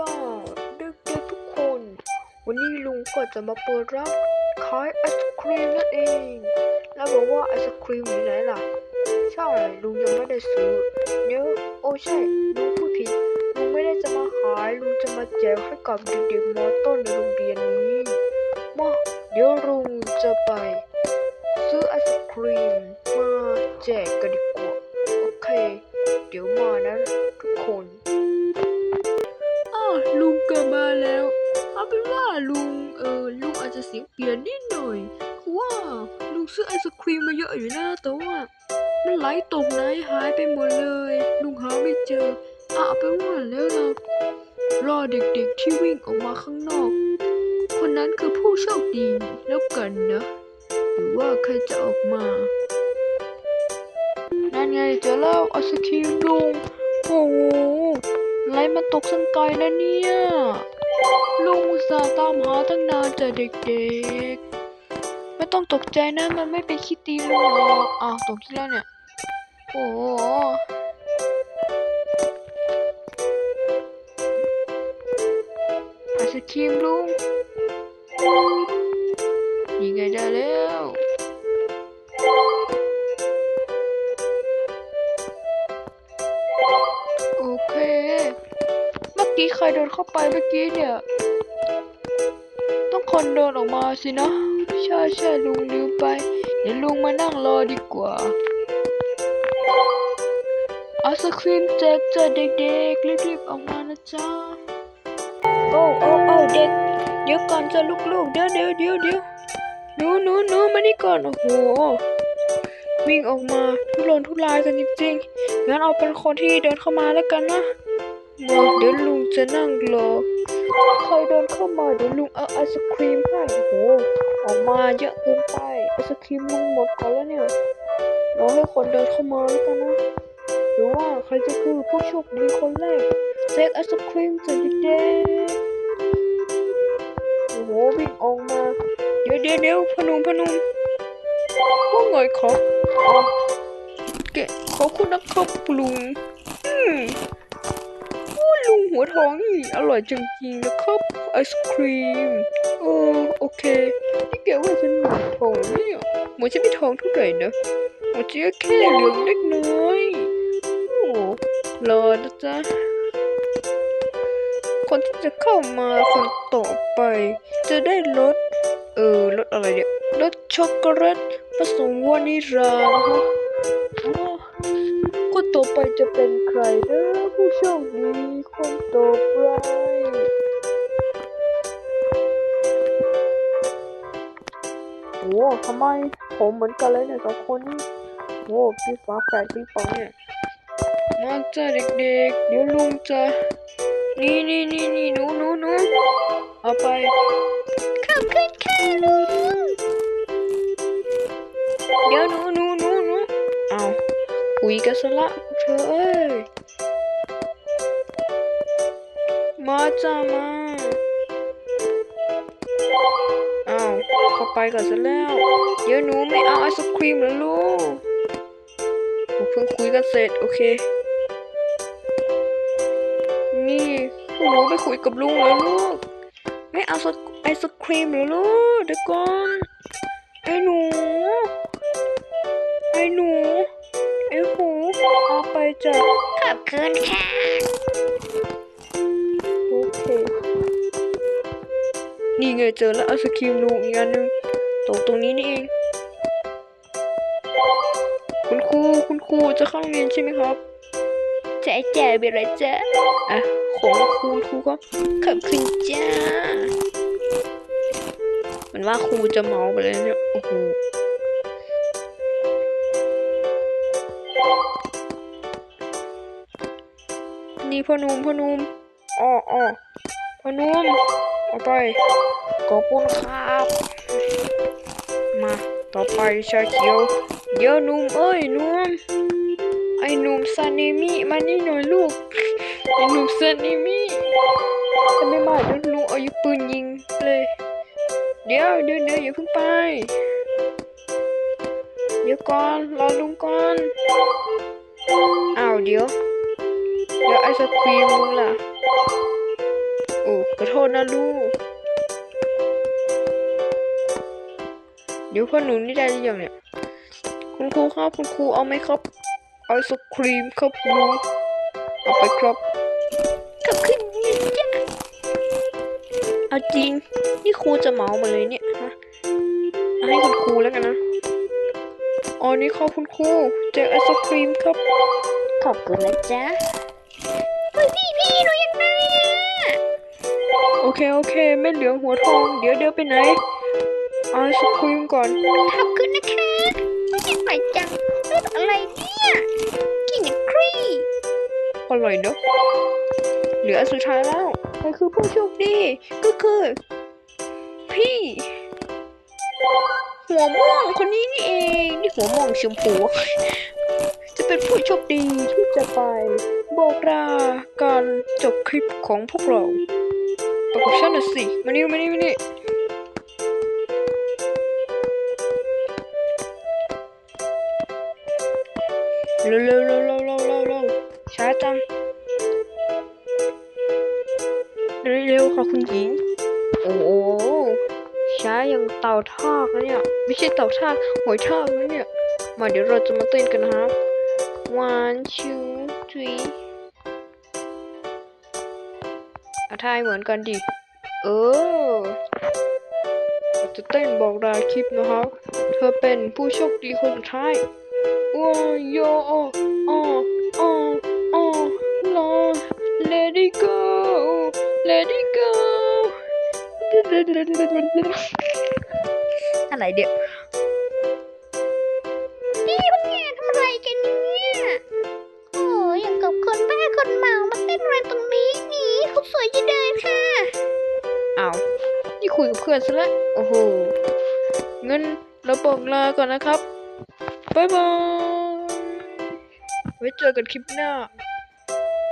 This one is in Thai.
จ้าเด็กๆทุกคน วันนี้ลุงก็จะมาเปิดร้านขายไอศครีมนั่นเอง แล้วบอกว่าไอศครีมอยู่ไหนล่ะ ใช่ลุงยังไม่ได้ซื้อเดี๋ยวโอ้ใช่ลุงพูดผิดลุงไม่ได้จะมาขายลุงจะมาแจกให้กับเด็กๆมอต้นในโรงเรียนนี้มาเดี๋ยวลุงจะไป ซื้อไอศครีมมาแจกกันดีกว่าโอเค เดี๋ยวมานะทุกคน ลุงเออลุงอาจจะเสียงเปลี่ยนนิดหน่อยคือว่าลุงซื้อไอศครีมมาเยอะอยู่นะแต่ว่ามันไหลตกไหนหายไปหมดเลย ลุงหาไม่เจออะเอาเป็นว่าแล้วเรารอเด็กๆที่วิ่งออกมาข้างนอก คนนั้นคือผู้โชคดีแล้วกันนะหรือว่าใครจะออกมานั่นไงเจอแล้วไอศครีมลุงโอ้โหไหลมาตกสังไกลนะเนี่ย ลุงอุตส่าห์ตามหาตั้งนานแต่เด็กๆ ไม่ต้องตกใจนะมันไม่ไปคิดตีลุงหรอกอ้าวตกที่แล้วเนี่ย โอ้ไอศครีมลุง ไปเมื่อกี้เนี่ย ต้องคนเดินออกมาสินะ ใช่ใช่ลุงลืมไป เดี๋ยวลุงมานั่งรอดีกว่าไอศครีมแจกจ้ะเด็กๆรีบๆออกมานะจ๊ะโอ้โอ้โอ้เด็ก เดี๋ยวก่อนจะลูกๆเดี๋ยวเดี๋ยวเดี๋ยวเดี๋ยวหนูหนูหนูมานี่ก่อนโอ้โหวิ่งออกมาทุรนทุรายกันจริงๆงั้นเอาเป็นคนที่เดินเข้ามาแล้วกันนะมา เดี๋ยวลุงจะนั่งรอใครเดินเข้ามาเดี๋ยวลุงเอาไอศครีมให้โอ้โหออกมาเยอะเกินไปไอศครีมลุงหมดก่อนแล้วเนี่ยรอให้คนเดินเข้ามาแล้วกันนะหรือว่าใครจะคือผู้โชคดีคนแรกแจกไอศครีมจากเด็กๆโอ้โหวิ่งออกมา เดี๋ยวเดี๋ยวเดี๋ยวพนุมพนุมว่าไงครับอ๋อแกะขอบคุณนะครับลุงอืมโอ้ลุง หัวทองนี่อร่อยจริงๆนะครับไอศครีมเออโอเคนี่แกว่าฉันหมดทองเนี่ยเหมือนฉันไม่ทองเท่าไหร่นะมันจะแค่เหลืองเล็กน้อยโอ้รอนะจ๊ะคนที่จะเข้ามาคนต่อไป จะได้รสเออรสอะไรเนี่ยรสช็อกโกแลตผสมวานิลานะคะคนต่อไปจะเป็นใครนะผู้ โชคดีคนต่อไปโอ้ทำไมผมเหมือนกันเลยเนี่ยสองคนนี้โอ้พี่ฟ้าแฝดพี่ปองเนี่ยมาจ้าเด็กๆ เดี๋ยวลุงจะนี่นี่นี่นี่หนูหนูหนูเอาไปขอบคุณค่ะลุงเดี๋ยวหนูหนูหนูหนูเอาคุยกันซะละเธอเอ้ย มาจ้ามาเอาเข้าไปก่อนซะแล้ว เดี๋ยวหนูไม่เอาไอศครีมแล้วลูกเพิ่งคุยกันเสร็จ โอเค นี่หนูไปคุยกับลุงแล้วลูก ไม่เอาไอศครีมเหรอลูกเดี๋ยวก่อนไอหนู ไอหนู ไอ้หูเอาไปจ้ะขอบคุณค่ะ นี่ไงเจอแล้วไอศครีมลุงอีกอันหนึงตรงตรงนี้นี่เอง คุณครูคุณครูจะเข้าโรงเรียนใช่ไหมครับใช่จ้ะเป็นไรจ้ะอะของคุณครูก็ขอบคุณจ้ามันว่าครูจะเมาไปเลยเนี่ยโอ้โหนี่พ่อหนุ่มพ่อหนุ่มอ้ออ้อพ่อหนุ่ม เอาไปขอบคุณครับ มาต่อไปชาเขียวเดี๋ยวนุ่มเอ้ยนุ่มไอ้นุ่มซานิมิมานี่หน่อยลูกไอ้นุ่มซานิมิถ้าไม่มาเดี๋ยวลุงเอายุปืนยิงเลย เดี๋ยวเดี๋ยวเดี๋ยวอย่าเพิ่งไปเดี๋ยวก่อนรอลุงก่อนอ้าวเดี๋ยวเดี๋ยวไอศครีมลุงล่ะ ขอโทษนะลูก เดี๋ยวพ่อหนูนี่ได้หรือยังเนี่ย คุณครูครับคุณครูเอาไหมครับไอศครีมครับหนูเอาไปครับขอบคุณนะจ๊ะเอาจริง นี่ครูจะเหมามาเลยเนี่ยฮะเอาให้คุณครูแล้วกันนะอ๋อนี่ครับคุณครูแจกไอศครีมครับ ขอบคุณนะจ๊ะเฮ้ยพี่พี่หนูอยากได้อะ โอเคโอเคแม่เหลืองหัวทอง เดี๋ยวเดี๋ยวไปไหนเอาไอศครีมก่อนขอบคุณนะคะไม่อยากไปจังรสอะไรเนี่ยกินครีอร่อยเนอะเหลืออันสุดท้ายแล้วใครคือผู้โชคดีก็คือ พี่ หัวม่วงคนนี้นี่เองนี่หัวม่วงชมพูจะเป็นผู้โชคดีที่จะไป บอกลาการจบคลิปของพวกเรา ประกอบฉันหน่อยสิ มานี่มานี่มานี่เร็วเร็วเร็วเร็วเร็วเร็วเร็วช้าจัง เร็วๆค่ะคุณหญิง โอ้โหช้าอย่างเต่าทากนะเนี่ย ไม่ใช่เต่าทากหอยทากนะเนี่ย มาเดี๋ยวเราจะมาเต้นกันนะครับ one two three อาทายเหมือนกันดิ เออ จะเต้นบอกลาคลิปนะครับ เธอเป็นผู้โชคดีคนท้ายว้ายโอ้ออ้ออ้ออ้อรอ let it go let it go อะไรเดี๋ยว วยจะเดินค่ะอ้าวนี่คุยกับเพื่อนซะแล้ว โอ้โห งั้นเราบอกลาก่อนนะครับ บ๊ายบาย ไว้เจอกันคลิปหน้า